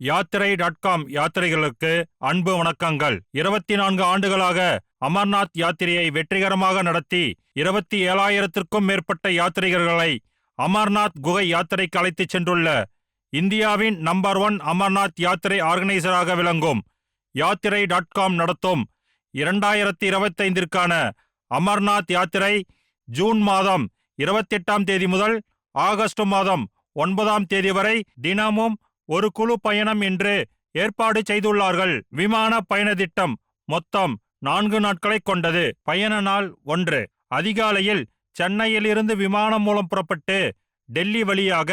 யாத்திரை dot com யாத்திரைகளுக்கு அன்பு வணக்கங்கள். இருபத்தி நான்கு ஆண்டுகளாக அமர்நாத் யாத்திரையை வெற்றிகரமாக நடத்தி இருபத்தி ஏழாயிரத்திற்கும் மேற்பட்ட யாத்திரிகர்களை அமர்நாத் குகை யாத்திரைக்கு அழைத்துச் சென்றுள்ள இந்தியாவின் நம்பர் ஒன் அமர்நாத் யாத்திரை ஆர்கனைசராக விளங்கும் யாத்திரை டாட் காம் நடத்தும் இரண்டாயிரத்தி இருபத்தைந்திற்கான அமர்நாத் யாத்திரை ஜூன் மாதம் இருபத்தெட்டாம் தேதி முதல் ஆகஸ்ட் மாதம் ஒன்பதாம் தேதி வரை தினமும் ஒரு குழு பயணம் என்று ஏற்பாடு செய்துள்ளார்கள். விமான பயண திட்டம் மொத்தம் நான்கு நாட்களை கொண்டது. பயண நாள் ஒன்று. அதிகாலையில் சென்னையிலிருந்து விமானம் மூலம் புறப்பட்டு டெல்லி வழியாக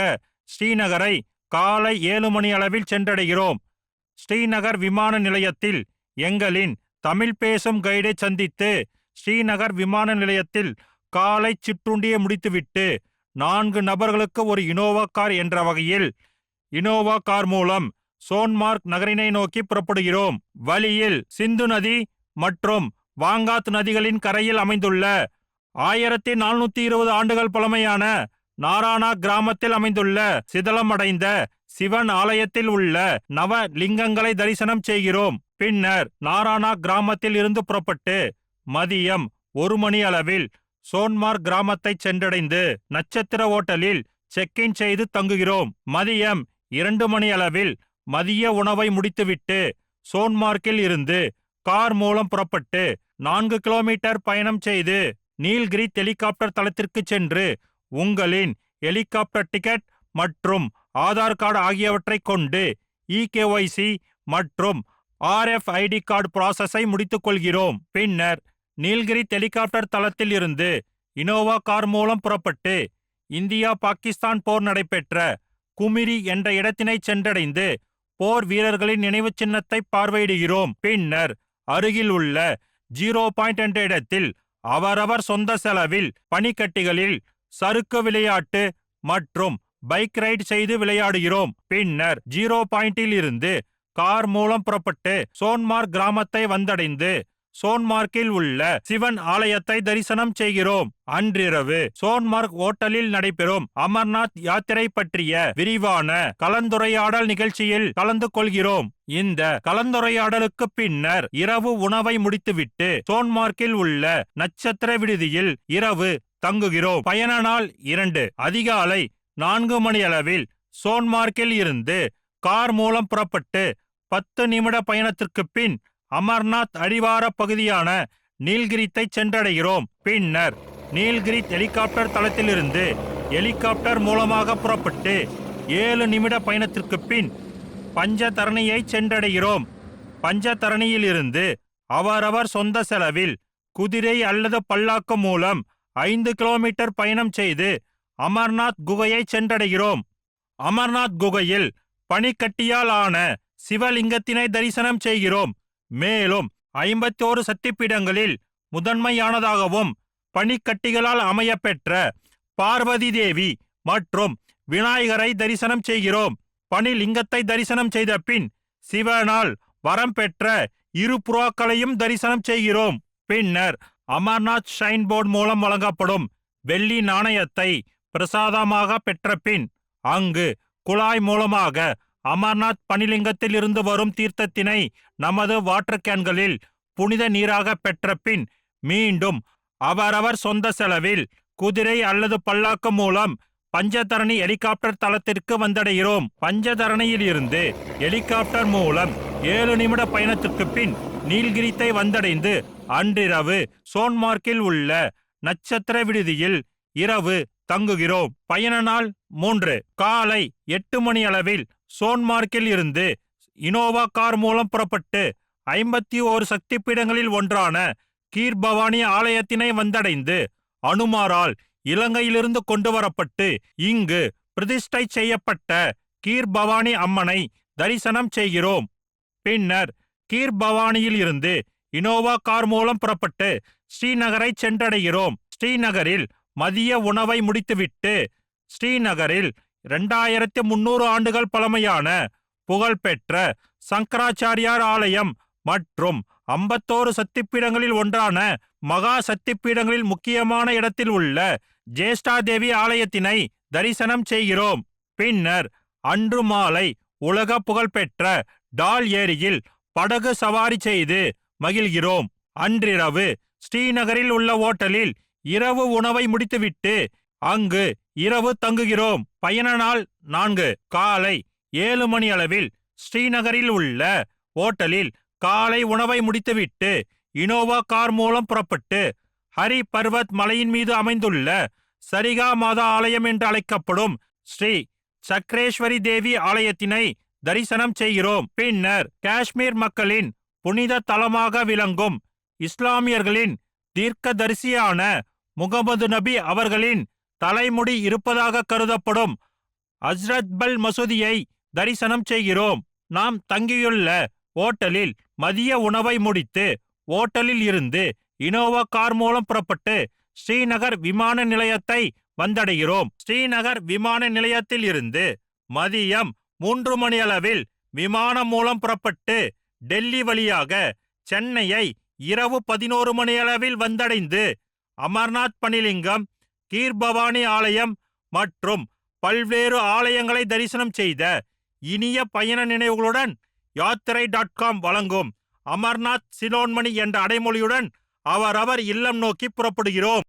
ஸ்ரீநகரை காலை ஏழு மணி அளவில் சென்றடைகிறோம். ஸ்ரீநகர் விமான நிலையத்தில் எங்களின் தமிழ் பேசும் கைடை சந்தித்து ஸ்ரீநகர் விமான நிலையத்தில் காலை சிற்றுண்டியை முடித்துவிட்டு நான்கு நபர்களுக்கு ஒரு இனோவா கார் என்ற வகையில் இனோவா கார் மூலம் சோன்மார்க் நகரினை நோக்கி புறப்படுகிறோம். வழியில் சிந்து நதி மற்றும் வாங்காத் நதிகளின் கரையில் அமைந்துள்ள ஆயிரத்தி நானூத்தி இருபது ஆண்டுகள் பழமையான நாரானா கிராமத்தில் அமைந்துள்ள சிதலமடைந்த சிவன் ஆலயத்தில் உள்ள நவ லிங்கங்களை தரிசனம் செய்கிறோம். பின்னர் நாரானா கிராமத்தில் இருந்து புறப்பட்டு மதியம் ஒரு மணி அளவில் சோன்மார்க் கிராமத்தை சென்றடைந்து நட்சத்திர ஓட்டலில் செக் இன் செய்து தங்குகிறோம். மதியம் இரண்டு மணி அளவில் மதிய உணவை முடித்துவிட்டு சோன்மார்க்கில் இருந்து கார் மூலம் புறப்பட்டு நான்கு கிலோமீட்டர் பயணம் செய்து நீல்கிரி ஹெலிகாப்டர் தளத்திற்கு சென்று உங்களின் ஹெலிகாப்டர் டிக்கெட் மற்றும் ஆதார் கார்டு ஆகியவற்றை கொண்டு இகேஒய்சி மற்றும் ஆர்எஃப்ஐடி கார்டு ப்ராசஸை முடித்துக் கொள்கிறோம் பின்னர் நீல்கிரி ஹெலிகாப்டர் தளத்தில் இருந்து இனோவா கார் மூலம் புறப்பட்டு இந்தியா பாகிஸ்தான் போர் நடைபெற்ற குமிரி என்ற இடத்தினை சென்றடைந்து போர் வீரர்களின் நினைவு சின்னத்தை பார்வையிடுகிறோம். பின்னர் அருகில் உள்ள ஜீரோ பாயிண்ட் என்ற இடத்தில் அவரவர் சொந்த செலவில் பனிக்கட்டிகளில் சறுக்கு விளையாட்டு மற்றும் பைக் ரைட் செய்து விளையாடுகிறோம். பின்னர் ஜீரோ பாயிண்டில் இருந்து கார் மூலம் புறப்பட்டு சோன்மார்க் கிராமத்தை வந்தடைந்து சோன்மார்க்கில் உள்ள சிவன் ஆலயத்தை தரிசனம் செய்கிறோம். அன்றிரவு சோன்மார்க் ஓட்டலில் நடைபெறும் அமர்நாத் யாத்திரை பற்றிய விரிவான கலந்துரையாடல் நிகழ்ச்சியில் கலந்து கொள்கிறோம். இந்த கலந்துரையாடலுக்கு பின்னர் இரவு உணவை முடித்துவிட்டு சோன்மார்க்கில் உள்ள நட்சத்திர விடுதியில் இரவு தங்குகிறோம். பயண நாள் இரண்டு. அதிகாலை நான்கு மணி அளவில் சோன்மார்க்கில் இருந்து கார் மூலம் புறப்பட்டு பத்து நிமிட பயணத்திற்கு பின் அமர்நாத் அடிவார பகுதியான நீல்கிரித்தை சென்றடைகிறோம். பின்னர் நீல்கிரி ஹெலிகாப்டர் தளத்திலிருந்து ஹெலிகாப்டர் மூலமாக புறப்பட்டு ஏழு நிமிட பயணத்திற்கு பின் பஞ்சதரணியை சென்றடைகிறோம். பஞ்சதரணியிலிருந்து அவரவர் சொந்த செலவில் குதிரை அல்லது பல்லாக்கு மூலம் ஐந்து கிலோமீட்டர் பயணம் செய்து அமர்நாத் குகையை சென்றடைகிறோம். அமர்நாத் குகையில் பனிக்கட்டியால் ஆன சிவலிங்கத்தினை தரிசனம் செய்கிறோம். மேலும் ஐம்பத்தோரு சக்திப்பீடங்களில் முதன்மையானதாகவும் பனிக்கட்டிகளால் அமையப்பெற்ற பார்வதி தேவி மற்றும் விநாயகரை தரிசனம் செய்கிறோம். பனிலிங்கத்தை தரிசனம் செய்த பின் சிவனால் வரம் பெற்ற இரு புறாக்களையும் தரிசனம் செய்கிறோம். பின்னர் அமர்நாத் ஷைன் போர்டு மூலம் வழங்கப்படும் வெள்ளி நாணயத்தை பிரசாதமாக பெற்ற பின் அங்கு குழாய் மூலமாக அமர்நாத் பனிலிங்கத்தில் இருந்து வரும் தீர்த்தத்தினை நமது வாட்டர் கேன்களில் புனித நீராக பெற்ற பின் மீண்டும் அவரவர் சொந்த செலவில் குதிரை அல்லது பல்லாக்கு மூலம் பஞ்சதரணி ஹெலிகாப்டர் தளத்திற்கு வந்தடைகிறோம். பஞ்சதரணியில் இருந்து ஹெலிகாப்டர் மூலம் ஏழு நிமிட பயணத்திற்கு பின் நீல்கிரித்தை வந்தடைந்து அன்றிரவு சோன்மார்க்கில் உள்ள நட்சத்திர விடுதியில் இரவு தங்குகிறோம். பயண நாள் மூன்று. காலை எட்டு மணி அளவில் சோன்மார்க்கில் இருந்து இனோவா கார் மூலம் புறப்பட்டு ஐம்பத்தி ஓரு சக்தி பீடங்களில் ஒன்றான கீர்பவானி ஆலயத்தினை வந்தடைந்து அனுமாரால் இலங்கையிலிருந்து கொண்டு வரப்பட்டு இங்கு பிரதிஷ்டை செய்யப்பட்ட கீர்பவானி அம்மனை தரிசனம் செய்கிறோம். பின்னர் கீர்பவானியில் இருந்து இனோவா கார் மூலம் புறப்பட்டு ஸ்ரீநகரை சென்றடைகிறோம். ஸ்ரீநகரில் மதிய உணவை முடித்துவிட்டு ஸ்ரீநகரில் இரண்டாயிரத்தி முன்னூறு ஆண்டுகள் பழமையான புகழ்பெற்ற சங்கராச்சாரியார் ஆலயம் மற்றும் ஐம்பத்தோரு சக்திப்பீடங்களில் ஒன்றான மகா சக்திப்பீடங்களில் முக்கியமான இடத்தில் உள்ள ஜேஷ்டாதேவி ஆலயத்தினை தரிசனம் செய்கிறோம். பின்னர் அன்று மாலை உலக புகழ்பெற்ற டால் ஏரியில் படகு சவாரி செய்து மகிழ்கிறோம். அன்றிரவு ஸ்ரீநகரில் உள்ள ஓட்டலில் இரவு உணவை முடித்துவிட்டு அங்கு இரவு தங்குகிறோம். பயண நாள் நான்கு. காலை ஏழு மணி அளவில் ஸ்ரீநகரில் உள்ள ஓட்டலில் காலை உணவை முடித்துவிட்டு இனோவா கார் மூலம் புறப்பட்டு ஹரி பர்வத் மலையின் மீது அமைந்துள்ள சரிகா மாதா ஆலயம் என்று அழைக்கப்படும் ஸ்ரீ சக்ரேஸ்வரி தேவி ஆலயத்தினை தரிசனம் செய்கிறோம். பின்னர் காஷ்மீர் மக்களின் புனித தலமாக விளங்கும் இஸ்லாமியர்களின் தீர்க்கதரிசியான முகமது நபி அவர்களின் தலைமுடி இருப்பதாக கருதப்படும். ஹஸ்ரத் பல் மசூதியை தரிசனம் செய்கிறோம். நாம் தங்கியுள்ள ஓட்டலில் மதிய உணவை முடித்து ஓட்டலில் இருந்து இனோவா கார் மூலம் புறப்பட்டு ஸ்ரீநகர் விமான நிலையத்தை வந்தடைகிறோம். ஸ்ரீநகர் விமான நிலையத்தில் இருந்து மதியம் மூன்று மணியளவில் விமானம் மூலம் புறப்பட்டு டெல்லி வழியாக சென்னையை இரவு பதினோரு மணியளவில் வந்தடைந்து அமர்நாத் பனிலிங்கம் கீர்பவானி ஆலயம் மற்றும் பல்வேறு ஆலயங்களை தரிசனம் செய்த இனிய பயண நினைவுகளுடன் யாத்திரை டாட் காம் வழங்கும் அமர்நாத் சிலோன்மணி என்ற அடைமொழியுடன் அவரவர் இல்லம் நோக்கி புறப்படுகிறோம்.